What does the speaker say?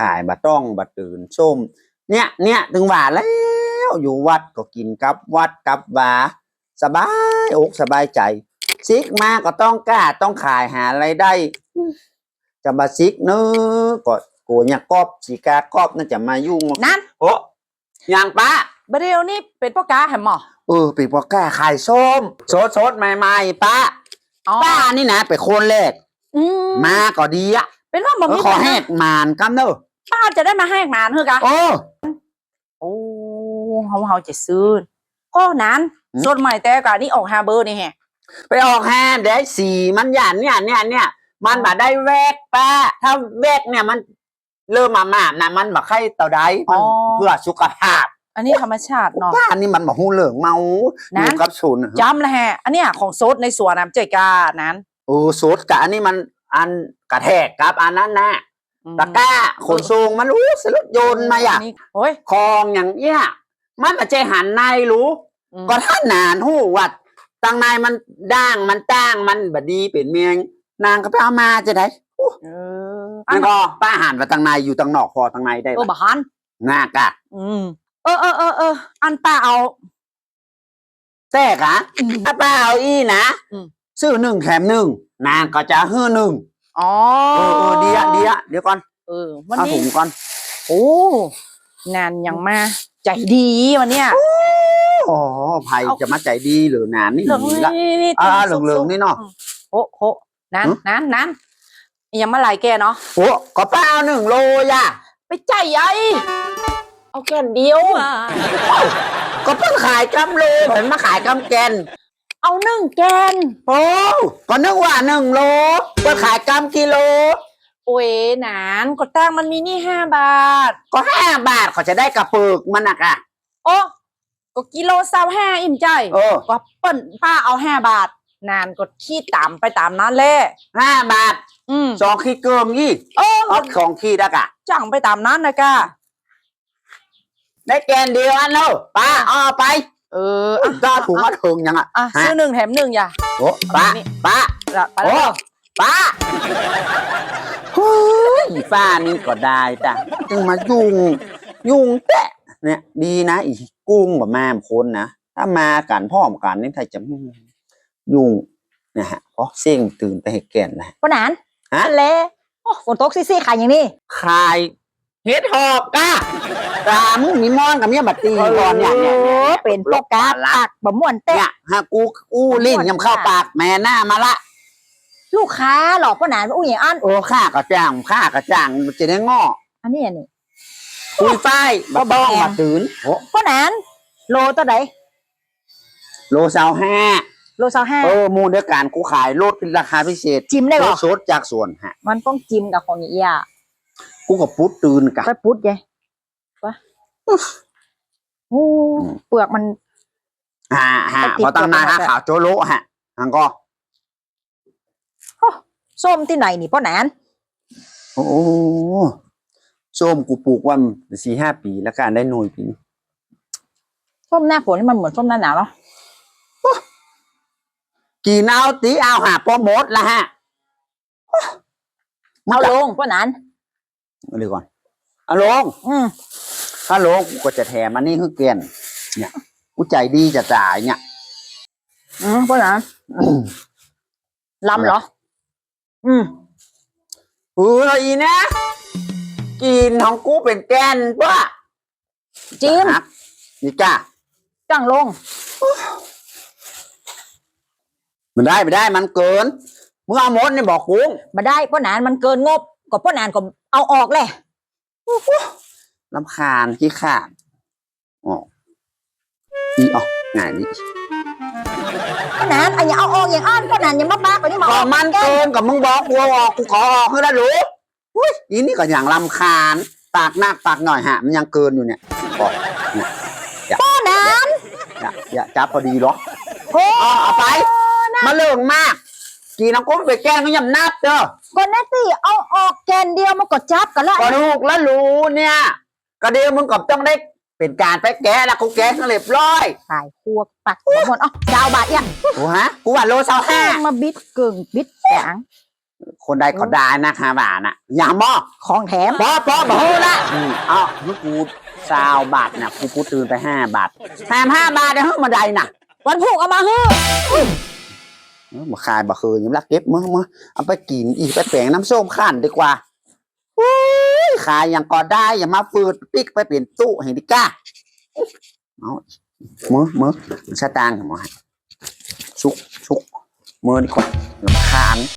ขายบะต้องบะตื่นส้ม เนี่ยเนี่ยถึงว่าแล้ว อยู่วัดก็กินกับวัดกับวาสบายอกสบายใจ ซิกมาก็ต้องกล้าต้องขายหาอะไรายได้ จะมาซิกเนอะก็โกเนี่ยกอบสีกากอบน่าจะมายุ่งนั้นโอ้ยังป้าบเดียวนี่เป็นพ่อกาแหมหมอเออปีพอแก้ขายส้มสดสดๆใหม่ๆป้าอ๋อป้านี่นะไปนคนแรกอืมมาก็ดีอะ เป็นว่าบ่เออมีขอปัญแหหากมานกันเนอะป้าจะได้มาแหกหมานเฮ้อกะโอ้โอ้เฮาเฮาจะซื้อโอ้นั้นอืมสดใหม่แต่กะนี่ออกฮาเบอร์นี่แฮะไปออกแฮมได้สีมันหยานเนี่ยเนี่ยเนี่ยมันบาได้แวกป้าถ้าแวกเนี่ยมันเริ่มมามานะมันมาไข่เต่าใดมันเพื่อสุขภาพ อันนี้ธรรมชาติเนาะป้านี่มันมาหูเหลืองเมานั้อนยู่กับศูนย์จำแล้วแฮะอันเนี้ยของโซดในสวนน้ำเจยกานั้นโอ้สดกับอันนี้มัน อันกระแทกกับอันนั้นนะอืมตะกร้าขนส่งมันรู้สรุปโยนมาอย่างนี่โอ้ยคลองอย่างเนี้ยมันมาใจหันในรู้อืมก็ท่านนานหูวัดตังในมันด่างมันตั้งมันบดีเป็นเมียง นางก็ไปเอามาจะได้เออนั่นก็ป้าหันว่าตังในอยู่ตังนอกพอตังในได้เออปะบะฮันง่ากะอืมเออเออเออเอออันป้าเอาแต่กะอืมถ้าป้าเอาอีนะอืม ซื้อหนึ่งแถมหนึ่งนางก็จะฮื้อหนึ่งอ๋อเออเออเดียวเดียวเดี๋ยวก่อนเออวันเอานี้ถุงก่อนโอ้งานยังมาใจดีวันเนี้ยอ๋อภัยเอาจะมาใจดีหรือนานนี่เหลืองหนีละนี่นี่อ่าตัวเหลืองๆนี่เนาะ โอ้โหนั้นหึ นั้นนั้นยังมาหลายแกเนาะโอ้ก็ป้าเอาหนึ่งโลย่ะไปใจใหญ่เอาแกนเดียว ก็เพิ่งขายกำโลเห็นมาขายกำแกน เอาหนึ่งแกน โอ้ก็นึกว่าหนึ่งโลก็ขายกำกิโล โอ้ยหนานก็ตั้งมันมีนี่ห้าบาท ก็ห้าบาทเขาจะได้กระปุกมันนะกะโอ้ก็กิโลซาวห้าอิ่มใจเออก็เปิ้นป้าเอาห้าบาท นานก็ขี้ตามไปตามนั้นแหละห้าบาทอืมสองขีดเกิมยี่เออเอาของขีดอะกะ จังไปตามนั้นนะกะได้แกนเดียวอันเนอะป้าเอาไป เอออะก็ถุงมาถึงยังอะอะฮะซื้อหนึ่งแถมหนึ่งอย่าโอ้ป้านี่ป้าละไปโอ้แล้วป้าเฮ้ยอีฟ้านี่ก็ได้จ้ะจึงมายุ่ง ยุ่งแตะเนี่ย ดีนะอีกุ้งกับแม่มคนนะถ้ามากันพ่อมกันนี่ถ้าจะยุ่งนะฮะเพราะเสี่ยงตื่นไปให้แก่นนะปนานฮะอันเละโอ้ฝนตกซี่ๆขายอย่างนี้ คาย เฮ็ดหอบก้า ตามึงมีมอนกับเมียบัดตีก่อนเนี่ยเนี่ยเนี่ยโอ้เป็นพวกกาละปากบะม่วนเต้เนี่ยฮะกูอู้ลิ้นยำเข้าปากแม่หน้ามาละ ลูกค้าหลอกปนานว่าอู้อย่างอันโอ้ข้ากระจ่างข้ากระจ่างมันจะได้ง้ออันนี้อันนี้คุยฝ้ายมาบ้องมาตื่นโอ้ปนานโลตัวไหนโลซาวห้าโลสาวห้าเออมูลเดียวกันกูขายลดเป็นราคาพิเศษจิ้มได้เหรอสดจากสวนฮะมันต้องจิ้มกับของนี้อะ กูกับปุ๊ดตื่นกะ ไปปุ๊ดยัยวะโอ้เปลือกมันฮ่าฮ่าไปติดพอตั้งนานกับฮะมันอะข่าวโจโลฮะอังก็ ส้มที่ไหนนี่ปนานโอ้ส้มกูปลูกวันสี่ห้าปีแล้วการได้หน่วยปีนี้ส้มหน้าฝนนี่มันเหมือนส้มหน้าหนาวเนาะกี่เอาตีเอาหาโปรโมทละฮะ เอาลงปนาน เอาเลยก่อนเอาลงอืมถ้าลงกูก็จะแถมมันนี่คือเกณฑ์เนี่ยกูใจดีจะจ่ายเนี่ย อืมปนานลำเหรอ อืมเอออีนะ กินของกูเป็นแกนป่ะจิ้มครับนี่จ้าจังลง มันได้ไม่ได้มันเกินมึงเอาหมดนี่บอกกูมาได้ปนานมันเกินงบก็ปนานก็ เอาออกเลยลำคาญขี้ขาดอ๋ออีอ๋อง่ายนี่ปนานอันอย่าเอาออกอย่างอันปนานอย่ามาบ้ากกว่านี้มาก็ออกมันแก้เกินกับมึงบอกกูเอาออกกูขอออกให้ได้รู้อุ้ยอีนี่ก็อย่างลำคาญปากหนักปากหน่อยฮะมันยังเกินอยู่เนี่ยบอกเนี่ยปนานอย่าอย่าจับพอดีหรอโอ้เอาเอาไปมาเลิงมากกีน้ำกุ้งไปแกล้งก็ยำนับเด้อ ก็นาตีเอาออกแกนเดียวมันก็จับกันแล้วก็ลูกแล้วรู้เนี่ย ก็เดียวมึงก็ต้องได้เป็นการไปแก้แล้วกูแก้ทั้งเรียบร้อยขายครัวปักหมดเอ๋อดาวบาทเนี่ยโอ้ฮะกูว่าโลเซาห้ามาบิดกึ่งบิดแสงคนใดก็ได้นะห้าบาทน่ะอย่ามอของแถมปอปอบอกละอืมเอ้าลูกกูสาวบาทน่ะกูกูตื่นไปห้าบาทแถมห้าบาทได้เฮ้ยมาใดน่ะ วันผูกเอามาเฮ้อ มาขายบ่เคยยังรักเก็บมือมือเอาไปกินอีกไปแปลงน้ำส้มขันดีกว่าขายอย่างก็ได้อย่ามาฟืดปิกไปเปลี่ยนตู้เห็นดิก้าเอามือมือชะตางกับมอให้ชุกชุกมือดีกว่าขาน